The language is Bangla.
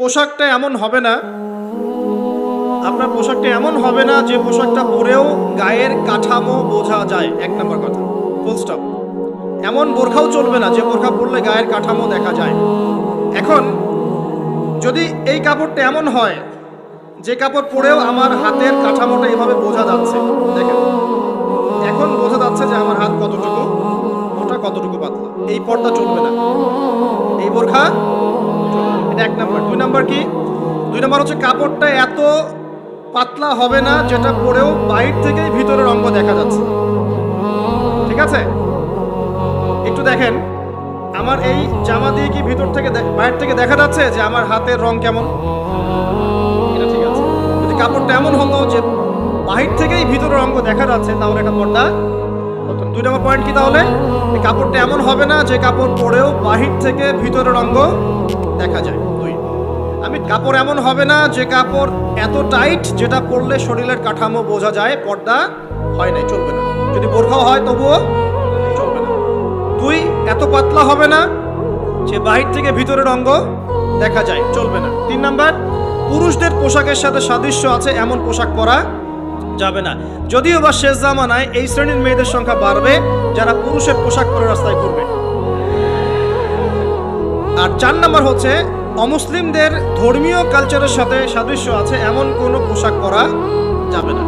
পোশাকটা এমন হবে না। আপনার পোশাকটা এমন হবে না যে পোশাকটা পরেও গায়ের কাঠামো বোঝা যায়। এক নম্বর কথা। ফুল স্টপ এমন বোরখাও চলবে না যে বোরখা পরলে গায়ের কাঠামো দেখা যায়। এখন যদি এই কাপড়টা এমন হয়, যে কাপড় পরেও আমার হাতের কাঠামোটা এভাবে বোঝা যাচ্ছে। দেখেন। এখন বোঝা যাচ্ছে যে আমার হাত কতটুকু ওটা কতটুকু পাতলা। এই পর্দা চলবে না। এই বোরখা। এক নম্বর। দুই নম্বর কি? দুই নম্বর হচ্ছে কাপড়টা এত পাতলা হবে না, যেটা পরেও বাইর থেকেই ভিতরের অঙ্গ দেখা যাচ্ছে। ঠিক আছে? একটু দেখেন, আমার এই জামা দিয়ে কি ভিতর থেকে বাইরে থেকে দেখা যাচ্ছে যে আমার হাতের রং কেমন? ঠিক আছে। যদি কাপড়টা এমন হতো যে বাহির থেকেই ভিতরের অঙ্গ দেখা যাচ্ছে, তাহলে এটা পর্দা হতো না। দুই নম্বর পয়েন্ট কি তাহলে? কাপড়টা এমন হবে না যে কাপড় পরেও বাহির থেকে ভিতরের অঙ্গ দেখা যায়। দুই। আমি কাপড় এমন হবে না যে কাপড় এত টাইট যেটা পরলে শরীরের কাঠামো বোঝা যায়, পর্দা হয় নাই, চলবে না। যদি বোরখাও হয় তবুও চলবে না। দুই, এত পাতলা হবে না যে বাহির থেকে ভিতরের অঙ্গ দেখা যায়, চলবে না। তিন নাম্বার, পুরুষদের পোশাকের সাথে সাদৃশ্য আছে এমন পোশাক পরা যাবে না। যদিও বা শেষ জামানায় এই শ্রেণির মেয়েদের সংখ্যা বাড়বে, যারা পুরুষের পোশাক পরে রাস্তায় ঘুরবে। আর চার নাম্বার হচ্ছে, অমুসলিমদের ধর্মীয় কালচারের সাথে সাদৃশ্য আছে, এমন কোনো পোশাক পরা যাবে না।